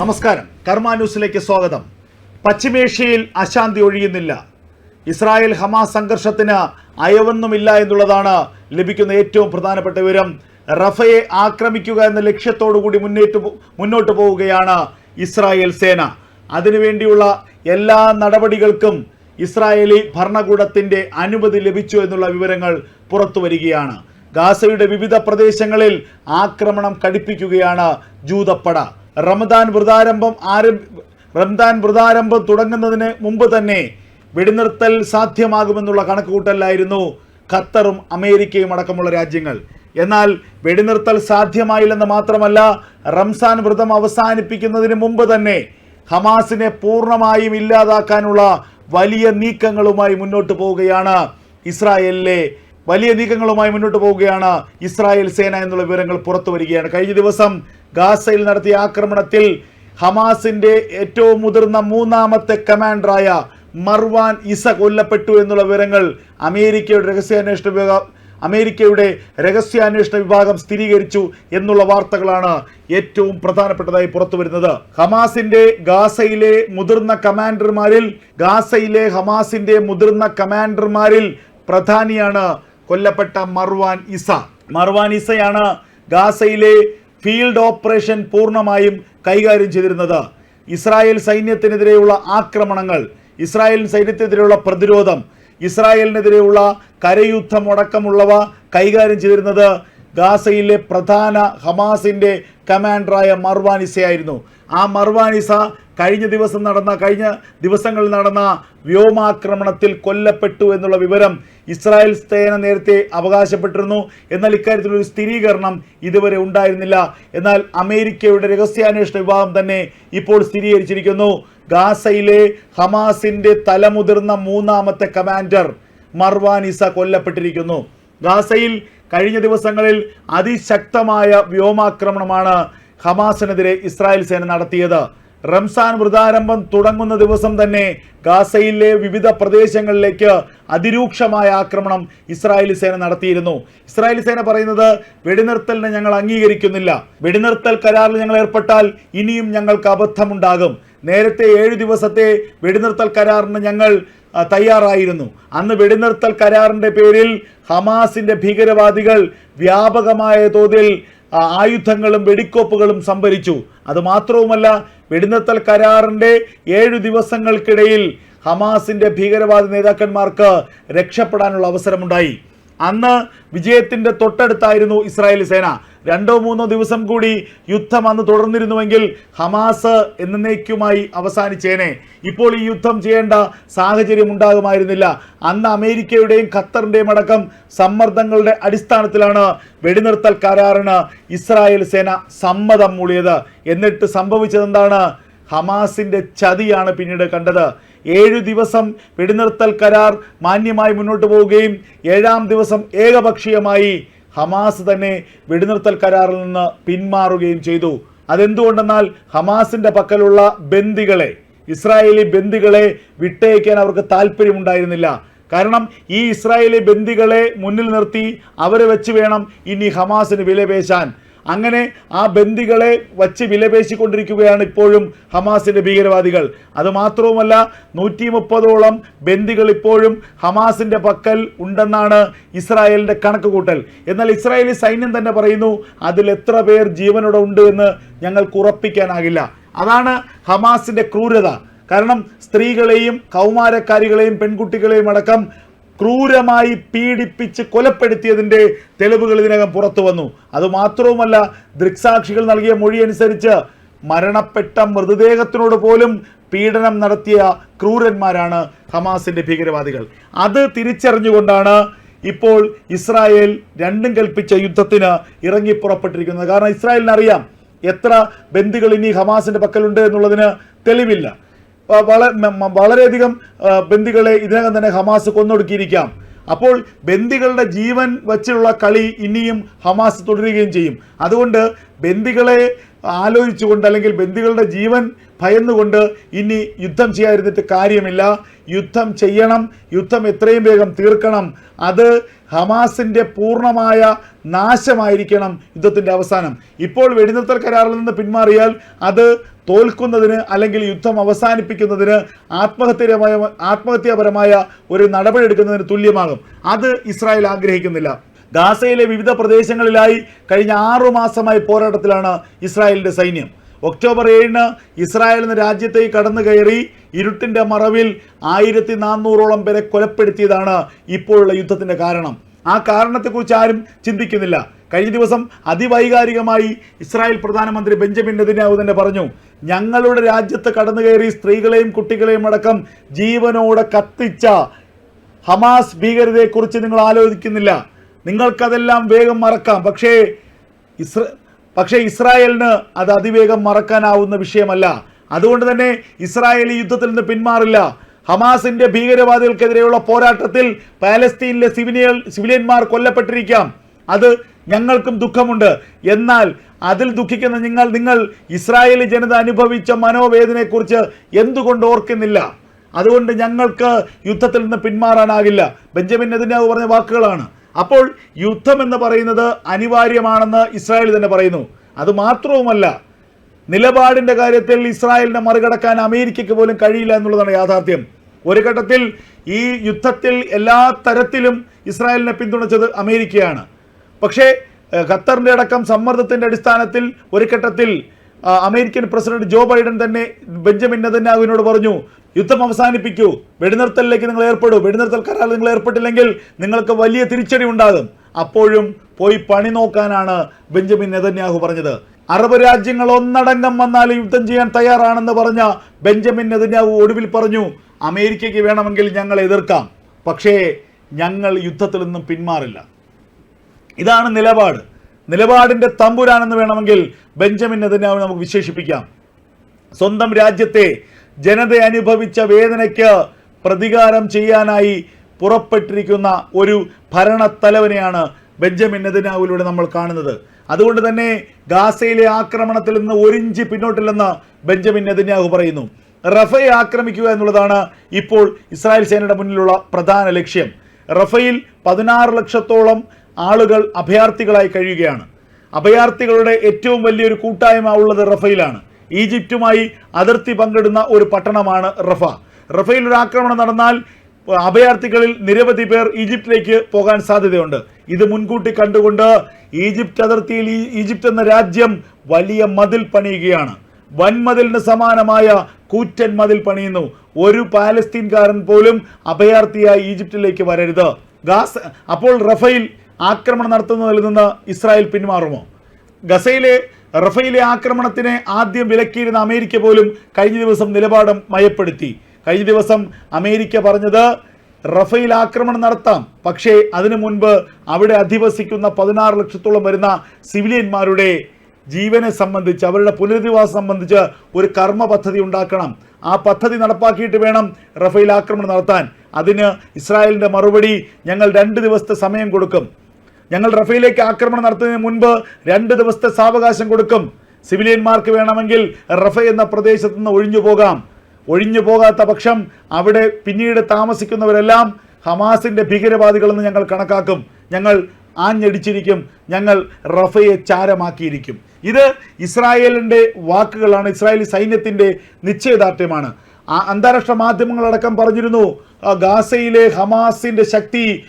നമസ്കാരം. കർമ്മ ന്യൂസിലേക്ക് സ്വാഗതം. പശ്ചിമേഷ്യയിൽ അശാന്തി ഒഴിയുന്നില്ല. ഇസ്രായേൽ ഹമാസ് സംഘർഷത്തിന് അയവൊന്നുമില്ല എന്നുള്ളതാണ് ലഭിക്കുന്ന ഏറ്റവും പ്രധാനപ്പെട്ട വിവരം. റഫയെ ആക്രമിക്കുക എന്ന ലക്ഷ്യത്തോടു കൂടി മുന്നേറ്റ് മുന്നോട്ട് പോവുകയാണ് ഇസ്രായേൽ സേന. അതിനുവേണ്ടിയുള്ള എല്ലാ നടപടികൾക്കും ഇസ്രായേലി ഭരണകൂടത്തിന്റെ അനുമതി ലഭിച്ചു എന്നുള്ള വിവരങ്ങൾ പുറത്തു വരികയാണ്. ഗാസയുടെ വിവിധ പ്രദേശങ്ങളിൽ ആക്രമണം കടുപ്പിക്കുകയാണ് ജൂതപ്പട. റമദാൻ വ്രതാരംഭം ആരംഭ റംദാൻ വ്രതാരംഭം തുടങ്ങുന്നതിന് മുമ്പ് തന്നെ വെടിനിർത്തൽ സാധ്യമാകുമെന്നുള്ള കണക്കുകൂട്ടലായിരുന്നു ഖത്തറും അമേരിക്കയും അടക്കമുള്ള രാജ്യങ്ങൾ. എന്നാൽ വെടിനിർത്തൽ സാധ്യമായില്ലെന്ന് മാത്രമല്ല റംസാൻ വ്രതം അവസാനിപ്പിക്കുന്നതിന് മുമ്പ് തന്നെ ഹമാസിനെ പൂർണമായും ഇല്ലാതാക്കാനുള്ള വലിയ നീക്കങ്ങളുമായി മുന്നോട്ട് പോവുകയാണ് ഇസ്രായേലിലെ വലിയ നീക്കങ്ങളുമായി മുന്നോട്ട് പോവുകയാണ് ഇസ്രായേൽ സേന എന്നുള്ള വിവരങ്ങൾ പുറത്തു വരികയാണ്. കഴിഞ്ഞ ദിവസം ഗാസയിൽ നടത്തിയ ആക്രമണത്തിൽ ഹമാസിന്റെ ഏറ്റവും മുതിർന്ന മൂന്നാമത്തെ കമാൻഡറായ മർവാൻ ഇസ കൊല്ലപ്പെട്ടു എന്നുള്ള വിവരങ്ങൾ അമേരിക്കയുടെ രഹസ്യാന്വേഷണ വിഭാഗം അമേരിക്കയുടെ രഹസ്യാന്വേഷണ വിഭാഗം സ്ഥിരീകരിച്ചു എന്നുള്ള വാർത്തകളാണ് ഏറ്റവും പ്രധാനപ്പെട്ടതായി പുറത്തു വരുന്നത്. ഹമാസിന്റെ ഗാസയിലെ മുതിർന്ന കമാൻഡർമാരിൽ ഗാസയിലെ ഹമാസിന്റെ മുതിർന്ന കമാൻഡർമാരിൽ പ്രധാനിയാണ് കൊല്ലപ്പെട്ട മർവാൻ ഇസ. മർവാൻ ഇസയാണ് ഗാസയിലെ ഫീൽഡ് ഓപ്പറേഷൻ പൂർണമായും കൈകാര്യം ചെയ്തിരുന്നത്. ഇസ്രായേൽ സൈന്യത്തിനെതിരെയുള്ള ആക്രമണങ്ങൾ ഇസ്രായേൽ സൈന്യത്തിനെതിരെയുള്ള പ്രതിരോധം ഇസ്രായേലിനെതിരെയുള്ള കരയുദ്ധം അടക്കമുള്ളവ കൈകാര്യം ചെയ്തിരുന്നത് ഗാസയിലെ പ്രധാന ഹമാസിന്റെ കമാൻഡറായ മർവാനിസയായിരുന്നു. ആ മർവാനിസ കഴിഞ്ഞ ദിവസം നടന്ന കഴിഞ്ഞ ദിവസങ്ങളിൽ നടന്ന വ്യോമാക്രമണത്തിൽ കൊല്ലപ്പെട്ടു എന്നുള്ള വിവരം ഇസ്രായേൽ സേന നേരത്തെ അവകാശപ്പെട്ടിരുന്നു. എന്നാൽ ഇക്കാര്യത്തിലൊരു സ്ഥിരീകരണം ഇതുവരെ ഉണ്ടായിരുന്നില്ല. എന്നാൽ അമേരിക്കയുടെ രഹസ്യാന്വേഷണ വിഭാഗം തന്നെ ഇപ്പോൾ സ്ഥിരീകരിച്ചിരിക്കുന്നു. ഗാസയിലെ ഹമാസിന്റെ തലമുതിർന്ന മൂന്നാമത്തെ കമാൻഡർ മർവാനിസ കൊല്ലപ്പെട്ടിരിക്കുന്നു. ഗാസയിൽ കഴിഞ്ഞ ദിവസങ്ങളിൽ അതിശക്തമായ വ്യോമാക്രമണമാണ് ഹമാസിനെതിരെ ഇസ്രായേൽ സേന നടത്തിയത്. റംസാൻ വ്രതാരംഭം തുടങ്ങുന്ന ദിവസം തന്നെ ഗാസയിലെ വിവിധ പ്രദേശങ്ങളിലേക്ക് അതിരൂക്ഷമായ ആക്രമണം ഇസ്രായേലി സേന നടത്തിയിരുന്നു. ഇസ്രായേലി സേന പറയുന്നത് വെടിനിർത്തലിനെ ഞങ്ങൾ അംഗീകരിക്കുന്നില്ല. വെടിനിർത്തൽ കരാറിൽ ഞങ്ങൾ ഏർപ്പെട്ടാൽ ഇനിയും ഞങ്ങൾക്ക് അബദ്ധമുണ്ടാകും. നേരത്തെ ഏഴ് ദിവസത്തെ വെടിനിർത്തൽ കരാറിന് ഞങ്ങൾ തയ്യാറായിരുന്നു. അന്ന് വെടിനിർത്തൽ കരാറിന്റെ പേരിൽ ഹമാസിന്റെ ഭീകരവാദികൾ വ്യാപകമായ തോതിൽ ആയുധങ്ങളും വെടിക്കോപ്പുകളും സംഭരിച്ചു. അതുമാത്രവുമല്ല വെടിനിർത്തൽ കരാറിന്റെ ഏഴു ദിവസങ്ങൾക്കിടയിൽ ഹമാസിന്റെ ഭീകരവാദ നേതാക്കന്മാർക്ക് രക്ഷപ്പെടാനുള്ള അവസരമുണ്ടായി. അന്ന് വിജയത്തിന്റെ തൊട്ടടുത്തായിരുന്നു ഇസ്രായേൽ സേന. രണ്ടോ മൂന്നോ ദിവസം കൂടി യുദ്ധം അന്ന് തുടർന്നിരുന്നുവെങ്കിൽ ഹമാസ് എന്നേക്കുമായി അവസാനിച്ചേനെ. ഇപ്പോൾ ഈ യുദ്ധം ചെയ്യേണ്ട സാഹചര്യം ഉണ്ടാകുമായിരുന്നില്ല. അന്ന് അമേരിക്കയുടെയും ഖത്തറിന്റെയും അടക്കം സമ്മർദ്ദങ്ങളുടെ അടിസ്ഥാനത്തിലാണ് വെടിനിർത്തൽ കരാറിന് ഇസ്രായേൽ സേന സമ്മതം മൂളിയത്. എന്നിട്ട് സംഭവിച്ചതെന്താണ്? ഹമാസിന്റെ ചതിയാണ് പിന്നീട് കണ്ടത്. ഏഴു ദിവസം വെടിനിർത്തൽ കരാർ മാന്യമായി മുന്നോട്ട് പോവുകയും ഏഴാം ദിവസം ഏകപക്ഷീയമായി ഹമാസ് തന്നെ വെടിനിർത്തൽ കരാറിൽ നിന്ന് പിന്മാറുകയും ചെയ്തു. അതെന്തുകൊണ്ടെന്നാൽ ഹമാസിന്റെ പക്കലുള്ള ബന്ദികളെ ഇസ്രായേലി ബന്ദികളെ വിട്ടയക്കാൻ അവർക്ക് താല്പര്യമുണ്ടായിരുന്നില്ല കാരണം ഈ ഇസ്രായേലി ബന്ദികളെ മുന്നിൽ നിർത്തി അവരെ വെച്ച് വേണം ഇനി ഹമാസിന് വിലപേശാൻ. അങ്ങനെ ആ ബന്ദികളെ വച്ച് വിലപേശിക്കൊണ്ടിരിക്കുകയാണ് ഇപ്പോഴും ഹമാസിന്റെ ഭീകരവാദികൾ. അതുമാത്രവുമല്ല നൂറ്റി മുപ്പതോളം ബന്ദികൾ ഇപ്പോഴും ഹമാസിന്റെ പക്കൽ ഉണ്ടെന്നാണ് ഇസ്രായേലിന്റെ കണക്ക് കൂട്ടൽ എന്നാൽ ഇസ്രായേലി സൈന്യം തന്നെ പറയുന്നു അതിൽ എത്ര പേർ ജീവനോടെ ഉണ്ട് എന്ന് ഞങ്ങൾക്ക് ഉറപ്പിക്കാനാകില്ല. അതാണ് ഹമാസിന്റെ ക്രൂരത. കാരണം സ്ത്രീകളെയും കൗമാരക്കാരികളെയും പെൺകുട്ടികളെയും അടക്കം ക്രൂരമായി പീഡിപ്പിച്ച് കൊലപ്പെടുത്തിയതിന്റെ തെളിവുകൾ ഇതിനകം പുറത്തു വന്നു. അതുമാത്രവുമല്ല ദൃക്സാക്ഷികൾ നൽകിയ മൊഴി അനുസരിച്ച് മരണപ്പെട്ട മൃതദേഹത്തിനോട് പോലും പീഡനം നടത്തിയ ക്രൂരന്മാരാണ് ഹമാസിന്റെ ഭീകരവാദികൾ. അത് തിരിച്ചറിഞ്ഞുകൊണ്ടാണ് ഇപ്പോൾ ഇസ്രായേൽ രണ്ടും കൽപ്പിച്ച യുദ്ധത്തിന് ഇറങ്ങി പുറപ്പെട്ടിരിക്കുന്നത്. കാരണം ഇസ്രായേലിനറിയാം എത്ര ബന്ധുക്കൾ ഇനി ഹമാസിന്റെ പക്കലുണ്ട് എന്നുള്ളതിന് തെളിവില്ല. വളരെയധികം ബന്ദികളെ ഇതിനകം തന്നെ ഹമാസ് കൊന്നൊടുക്കിയിരിക്കാം. അപ്പോൾ ബന്ദികളുടെ ജീവൻ വച്ചുള്ള കളി ഇനിയും ഹമാസ് തുടരുകയും ചെയ്യും. അതുകൊണ്ട് ബന്ദികളെ ആലോചിച്ചുകൊണ്ട് അല്ലെങ്കിൽ ബന്ദികളുടെ ജീവൻ ഭയന്നുകൊണ്ട് ഇനി യുദ്ധം ചെയ്യാതിരുന്നിട്ട് കാര്യമില്ല. യുദ്ധം ചെയ്യണം യുദ്ധം എത്രയും വേഗം തീർക്കണം. അത് ഹമാസിന്റെ പൂർണമായ നാശമായിരിക്കണം യുദ്ധത്തിന്റെ അവസാനം. ഇപ്പോൾ വെടിനിർത്തൽ കരാറിൽ നിന്ന് പിന്മാറിയാൽ അത് തോൽക്കുന്നതിന് അല്ലെങ്കിൽ യുദ്ധം അവസാനിപ്പിക്കുന്നതിന് ആത്മഹത്യപരമായ ആത്മഹത്യാപരമായ ഒരു നടപടി എടുക്കുന്നതിന് തുല്യമാകും. അത് ഇസ്രായേൽ ആഗ്രഹിക്കുന്നില്ല. ഗാസയിലെ വിവിധ പ്രദേശങ്ങളിലായി കഴിഞ്ഞ ആറു മാസമായി പോരാട്ടത്തിലാണ് ഇസ്രായേലിന്റെ സൈന്യം. ഒക്ടോബർ ഏഴിന് ഇസ്രായേൽ എന്ന രാജ്യത്തെ കടന്നു കയറി ഇരുട്ടിന്റെ മറവിൽ ആയിരത്തി നാനൂറോളം പേരെ കൊലപ്പെടുത്തിയതാണ് ഇപ്പോഴുള്ള യുദ്ധത്തിന്റെ കാരണം. ആ കാരണത്തെക്കുറിച്ച് ആരും ചിന്തിക്കുന്നില്ല. കഴിഞ്ഞ ദിവസം അതിവൈകാരികമായി ഇസ്രായേൽ പ്രധാനമന്ത്രി ബെഞ്ചമിൻ നെതന്യാഹു തന്നെ പറഞ്ഞു ഞങ്ങളുടെ രാജ്യത്ത് കടന്നു കയറി സ്ത്രീകളെയും കുട്ടികളെയും അടക്കം ജീവനോടെ കത്തിച്ച ഹമാസ് ഭീകരതയെക്കുറിച്ച് നിങ്ങൾ ആലോചിക്കുന്നില്ല. നിങ്ങൾക്കതെല്ലാം വേഗം മറക്കാം. പക്ഷേ ഇസ്ര പക്ഷേ ഇസ്രായേലിന് അത് അതിവേഗം മറക്കാനാവുന്ന വിഷയമല്ല. അതുകൊണ്ട് തന്നെ ഇസ്രായേൽ യുദ്ധത്തിൽ നിന്ന് പിന്മാറില്ല. ഹമാസിന്റെ ഭീകരവാദികൾക്കെതിരെയുള്ള പോരാട്ടത്തിൽ പാലസ്തീനിലെ സിവിലിയൽ സിവിലിയന്മാർ കൊല്ലപ്പെട്ടിരിക്കാം. അത് ഞങ്ങൾക്കും ദുഃഖമുണ്ട്. എന്നാൽ അതിൽ ദുഃഖിക്കുന്ന നിങ്ങൾ നിങ്ങൾ ഇസ്രായേലി ജനത അനുഭവിച്ച മനോവേദനയെക്കുറിച്ച് എന്തുകൊണ്ട് ഓർക്കുന്നില്ല? അതുകൊണ്ട് ഞങ്ങൾക്ക് യുദ്ധത്തിൽ നിന്ന് പിന്മാറാനാകില്ല. ബെഞ്ചമിൻ നെതന്യാഹു പറഞ്ഞ വാക്കുകളാണ്. അപ്പോൾ യുദ്ധം എന്ന് പറയുന്നത് അനിവാര്യമാണെന്ന് ഇസ്രായേൽ തന്നെ പറയുന്നു. അത് മാത്രവുമല്ല നിലപാടിന്റെ കാര്യത്തിൽ ഇസ്രായേലിനെ മറികടക്കാൻ അമേരിക്കയ്ക്ക് പോലും കഴിയില്ല എന്നുള്ളതാണ് യാഥാർത്ഥ്യം. ഒരു ഘട്ടത്തിൽ ഈ യുദ്ധത്തിൽ എല്ലാ തരത്തിലും ഇസ്രായേലിനെ പിന്തുണച്ചത് അമേരിക്കയാണ്. പക്ഷേ ഖത്തറിന്റെ അടക്കം സമ്മർദ്ദത്തിന്റെ അടിസ്ഥാനത്തിൽ ഒരു ഘട്ടത്തിൽ അമേരിക്കൻ പ്രസിഡന്റ് ജോ ബൈഡൻ തന്നെ ബെഞ്ചമിൻ നെതന്യാഹുവിനോട് പറഞ്ഞു യുദ്ധം അവസാനിപ്പിക്കൂ. വെടിനിർത്തലിലേക്ക് നിങ്ങൾ ഏർപ്പെടൂ. വെടിനിർത്തൽ കരാറിൽ നിങ്ങൾ ഏർപ്പെട്ടില്ലെങ്കിൽ നിങ്ങൾക്ക് വലിയ തിരിച്ചടി ഉണ്ടാകും. അപ്പോഴും പോയി പണി നോക്കാനാണ് ബെഞ്ചമിൻ നെതന്യാഹു പറഞ്ഞത്. അറബ് രാജ്യങ്ങൾ ഒന്നടങ്കം വന്നാൽ യുദ്ധം ചെയ്യാൻ തയ്യാറാണെന്ന് പറഞ്ഞ ബെഞ്ചമിൻ നെതന്യാഹു ഒടുവിൽ പറഞ്ഞു അമേരിക്കയ്ക്ക് വേണമെങ്കിൽ ഞങ്ങൾ എതിർക്കാം. പക്ഷേ ഞങ്ങൾ യുദ്ധത്തിൽ നിന്നും പിന്മാറില്ല. ഇതാണ് നിലപാട്. നിലപാടിന്റെ തമ്പുരാണെന്ന് വേണമെങ്കിൽ ബെഞ്ചമിൻ നെതന്യാഹു നമുക്ക് വിശേഷിപ്പിക്കാം. സ്വന്തം രാജ്യത്തെ ജനത അനുഭവിച്ച വേദനയ്ക്ക് പ്രതികാരം ചെയ്യാനായി പുറപ്പെട്ടിരിക്കുന്ന ഒരു ഭരണത്തലവനെയാണ് ബെഞ്ചമിൻ നെതന്യാഹുവിലൂടെ നമ്മൾ കാണുന്നത്. അതുകൊണ്ട് തന്നെ ഗാസയിലെ ആക്രമണത്തിൽ നിന്ന് ഒരിഞ്ച് പിന്നോട്ടില്ലെന്ന് ബെഞ്ചമിൻ നെതന്യാഹു പറയുന്നു. റഫയെ ആക്രമിക്കുക എന്നുള്ളതാണ് ഇപ്പോൾ ഇസ്രായേൽ സേനയുടെ മുന്നിലുള്ള പ്രധാന ലക്ഷ്യം. റഫയിൽ പതിനാറ് ലക്ഷത്തോളം ആളുകൾ അഭയാർത്ഥികളായി കഴിയുകയാണ്. അഭയാർത്ഥികളുടെ ഏറ്റവും വലിയൊരു കൂട്ടായ്മ ഉള്ളത് റഫയിലാണ് ഈജിപ്തുമായി അതിർത്തി പങ്കിടുന്ന ഒരു പട്ടണമാണ് റഫ. റഫയിൽ ഒരു ആക്രമണം നടന്നാൽ അഭയാർത്ഥികളിൽ നിരവധി പേർ ഈജിപ്തിലേക്ക് പോകാൻ സാധ്യതയുണ്ട്. ഇത് മുൻകൂട്ടി കണ്ടുകൊണ്ട് ഈജിപ്ത് അതിർത്തിയിൽ ഈജിപ്ത് എന്ന രാജ്യം വലിയ മതിൽ പണിയുകയാണ്. വൻമതിലിന് സമാനമായ കൂറ്റൻ മതിൽ പണിയുന്നു. ഒരു പാലസ്തീൻകാരൻ പോലും അഭയാർത്ഥിയായി ഈജിപ്തിലേക്ക് വരരുത്. ഗാസ് അപ്പോൾ റഫയിൽ ആക്രമണം നടത്തുന്നതിൽ നിന്ന് ഇസ്രായേൽ പിന്മാറുമോ? ഗസയിലെ റഫയിലെ ആക്രമണത്തിനെ ആദ്യം വിലക്കിയിരുന്ന അമേരിക്ക പോലും കഴിഞ്ഞ ദിവസം നിലപാട് മയപ്പെടുത്തി. കഴിഞ്ഞ ദിവസം അമേരിക്ക പറഞ്ഞത് റഫയിൽ ആക്രമണം നടത്താം. പക്ഷേ അതിനു മുൻപ് അവിടെ അധിവസിക്കുന്ന പതിനാറ് ലക്ഷത്തോളം വരുന്ന സിവിലിയന്മാരുടെ ജീവനെ സംബന്ധിച്ച് അവരുടെ പുനരധിവാസം സംബന്ധിച്ച് ഒരു കർമ്മ പദ്ധതി ഉണ്ടാക്കണം. ആ പദ്ധതി നടപ്പാക്കിയിട്ട് വേണം റഫേൽ ആക്രമണം നടത്താൻ. അതിന് ഇസ്രായേലിന്റെ മറുപടി ഞങ്ങൾ രണ്ട് ദിവസത്തെ സമയം കൊടുക്കും. ഞങ്ങൾ റഫേലേക്ക് ആക്രമണം നടത്തുന്നതിന് മുൻപ് രണ്ട് ദിവസത്തെ സാവകാശം കൊടുക്കും. സിവിലിയന്മാർക്ക് വേണമെങ്കിൽ റഫ എന്ന പ്രദേശത്ത് നിന്ന് ഒഴിഞ്ഞു പോകാം. ഒഴിഞ്ഞു പോകാത്ത പക്ഷം അവിടെ പിന്നീട് താമസിക്കുന്നവരെല്ലാം ഹമാസിന്റെ ഭീകരവാദികളെന്ന് ഞങ്ങൾ കണക്കാക്കും. ഞങ്ങൾ ആഞ്ഞടിച്ചിരിക്കും. ഞങ്ങൾ റഫയെ ചാരമാക്കിയിരിക്കും. ഇത് ഇസ്രായേലിന്റെ വാക്കുകളാണ്. ഇസ്രായേലി സൈന്യത്തിന്റെ നിശ്ചയദാർഢ്യമാണ്. അന്താരാഷ്ട്ര മാധ്യമങ്ങളടക്കം പറഞ്ഞിരുന്നു ഗാസയിലെ ഹമാസിന്റെ ശക്തി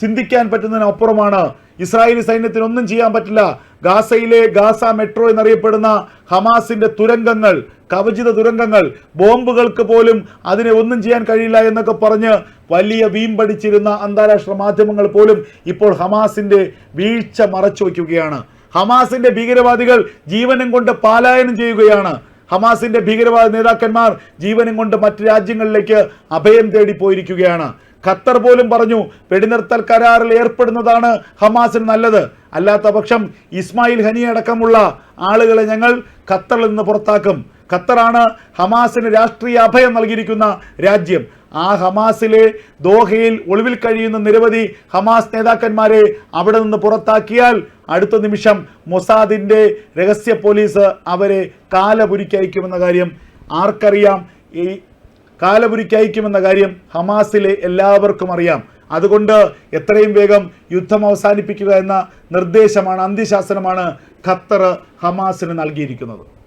ചിന്തിക്കാൻ പറ്റുന്നതിനപ്പുറമാണ് ഇസ്രായേലി സൈന്യത്തിന് ഒന്നും ചെയ്യാൻ പറ്റില്ല. ഗാസയിലെ ഗാസ മെട്രോ എന്നറിയപ്പെടുന്ന ഹമാസിന്റെ തുരങ്കങ്ങൾ കവചിത തുരങ്കങ്ങൾ ബോംബുകൾക്ക് പോലും അതിനെ ഒന്നും ചെയ്യാൻ കഴിയില്ല എന്നൊക്കെ പറഞ്ഞ് വലിയ വീമ്പടിച്ചിരുന്ന അന്താരാഷ്ട്ര മാധ്യമങ്ങൾ പോലും ഇപ്പോൾ ഹമാസിന്റെ വീഴ്ച മറച്ചു വയ്ക്കുകയാണ്. ഹമാസിന്റെ ഭീകരവാദികൾ ജീവനും കൊണ്ട് പാലായനം ചെയ്യുകയാണ്. ഹമാസിന്റെ ഭീകരവാദ നേതാക്കന്മാർ ജീവനും കൊണ്ട് മറ്റ് രാജ്യങ്ങളിലേക്ക് അഭയം തേടി പോയിരിക്കുകയാണ്. ഖത്തർ പോലും പറഞ്ഞു വെടിനിർത്തൽ കരാറിൽ ഏർപ്പെടുന്നതാണ് ഹമാസിന് നല്ലത്. അല്ലാത്ത പക്ഷം ഇസ്മായിൽ ഹനി അടക്കമുള്ള ആളുകളെ ഞങ്ങൾ ഖത്തറിൽ നിന്ന് പുറത്താക്കും. ഖത്തറാണ് ഹമാസിന് രാഷ്ട്രീയ അഭയം നൽകിയിരിക്കുന്ന രാജ്യം. ആ ഹമാസിലെ ദോഹയിൽ ഒളിവിൽ കഴിയുന്ന നിരവധി ഹമാസ് നേതാക്കന്മാരെ അവിടെ നിന്ന് പുറത്താക്കിയാൽ അടുത്ത നിമിഷം മൊസാദിന്റെ രഹസ്യ പോലീസ് അവരെ കാലപുരിക്കയക്കുമെന്ന കാര്യം ആർക്കറിയാം? ഈ കാലപുരിക്ക് അയക്കുമെന്ന കാര്യം ഹമാസിലെ എല്ലാവർക്കും അറിയാം. അതുകൊണ്ട് എത്രയും വേഗം യുദ്ധം അവസാനിപ്പിക്കുക എന്ന നിർദ്ദേശമാണ് അന്ത്യശാസനമാണ് ഖത്തർ ഹമാസിന് നൽകിയിരിക്കുന്നത്.